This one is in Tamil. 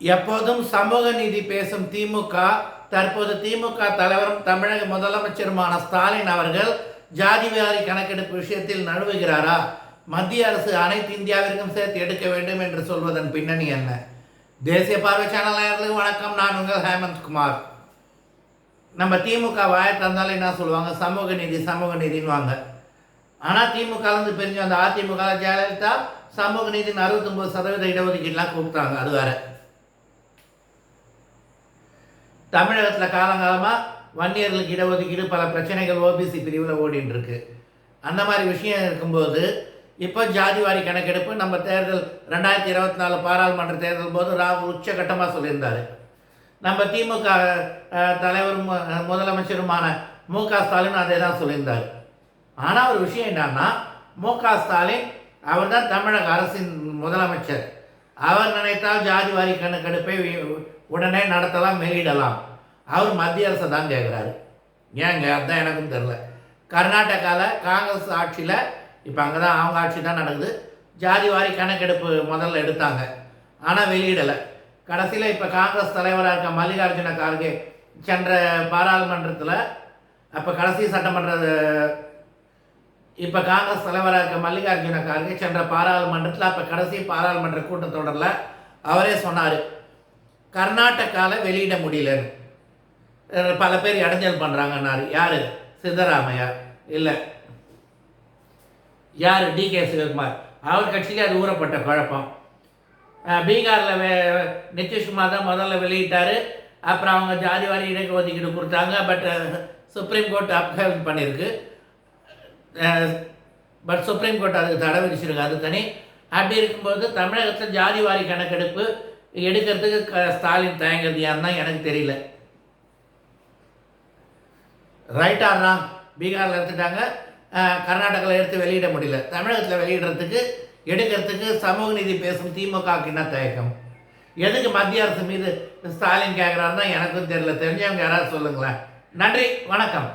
எப்போதும் சமூக நீதி பேசும் திமுக தற்போது திமுக தலைவரும் தமிழக முதலமைச்சருமான ஸ்டாலின் அவர்கள் ஜாதிவாரி கணக்கெடுப்பு விஷயத்தில் நழுவுகிறாரா? மத்திய அரசு அனைத்து இந்தியாவிற்கும் சேர்த்து எடுக்க வேண்டும் என்று சொல்வதன் பின்னணி என்ன? தேசிய பார்வை சேனல் நேயர்களுக்கு வணக்கம். நான் உங்கள் ஹேமந்த் குமார். நம்ம திமுக வாய தந்தாலும் என்ன சொல்லுவாங்க? சமூக நீதி சமூக நீதின்னுவாங்க ஆனால் திமுகலேருந்து பிரிஞ்சு வந்த அதிமுக ஜெயலலிதா சமூக நீதினு அறுபத்தொம்பது சதவீத இடஒதுக்கீடுலாம் கொடுத்தாங்க அது வேறு. தமிழகத்தில் காலங்காலமாக வன்னியர்களுக்கு இடஒதுக்கீடு பல பிரச்சனைகள் ஓபிசி பிரிவில் ஓடின்னு இருக்கு அந்த மாதிரி விஷயம் இருக்கும்போது இப்போ ஜாதிவாரி கணக்கெடுப்பு நம்ம தேர்தல் ரெண்டாயிரத்தி இருபத்தி நாலு பாராளுமன்ற தேர்தல் போது ராகு உச்சகட்டமாக சொல்லியிருந்தார். நம்ம திமுக தலைவரும் முதலமைச்சருமான மு க ஸ்டாலின் அதே தான் சொல்லியிருந்தார். ஆனால் ஒரு விஷயம் என்னன்னா மு க ஸ்டாலின் அவர் தான் தமிழக அரசின் முதலமைச்சர். அவர் நினைத்தால் ஜாதிவாரி கணக்கெடுப்பை உடனே நடத்தலாம் வெளியிடலாம் அவர் மத்திய அரசை தான் கேட்குறாரு ஏங்க அதுதான் எனக்கும் தெரில கர்நாடகாவில் காங்கிரஸ் ஆட்சியில் இப்போ அங்கே தான் அவங்க ஆட்சி தான் நடக்குது. ஜாதிவாரி கணக்கெடுப்பு முதல்ல எடுத்தாங்க. ஆனால் வெளியிடலை. கடைசியில் இப்போ காங்கிரஸ் தலைவராக இருக்க மல்லிகார்ஜுன கார்கே சென்ற பாராளுமன்றத்தில் அப்போ கடைசி சட்டமன்ற இப்போ காங்கிரஸ் தலைவராக இருக்க மல்லிகார்ஜுன கார்கே சென்ற பாராளுமன்றத்தில் அப்போ கடைசி பாராளுமன்ற கூட்டத்தொடரில் அவரே சொன்னார். கர்நாடகாவில் வெளியிட முடியலன்னு பல பேர் இடைஞ்சல் பண்ணுறாங்கன்னாரு யார்? சித்தராமையா? இல்லை. யார்? D K Sivakumar. அவர் கட்சிக்கு அது ஊறப்பட்ட குழப்பம். பீகாரில் வே நிதிஷ்குமார் தான் முதல்ல வெளியிட்டார். அப்புறம் அவங்க ஜாதிவாரி இடக்கு ஒதுக்கீடு கொடுத்தாங்க. பட் சுப்ரீம் கோர்ட் அப்ஹெல்ட் பண்ணியிருக்கு பட் சுப்ரீம் கோர்ட் அதுக்கு தடை விதிச்சிருக்கு. அது தனி. அப்படி இருக்கும்போது தமிழகத்தில் ஜாதிவாரி கணக்கெடுப்பு எடுக்கிறதுக்கு க ஸ்டாலின் தயங்குறது யாருன்னா எனக்கு தெரியல. ரைட் பீகாரில் எடுத்துட்டாங்க. கர்நாடகாவில் எடுத்து வெளியிட முடியல. தமிழகத்தில் வெளியிடுறதுக்கு எடுக்கிறதுக்கு சமூக நீதி பேசும் திமுகவுக்கு என்ன தயக்கம்? எதுக்கு மத்திய அரசு மீது ஸ்டாலின் கேட்குறாருன்னா எனக்கும் தெரியல. தெரிஞ்சவங்க யாராவது சொல்லுங்களேன். நன்றி வணக்கம்.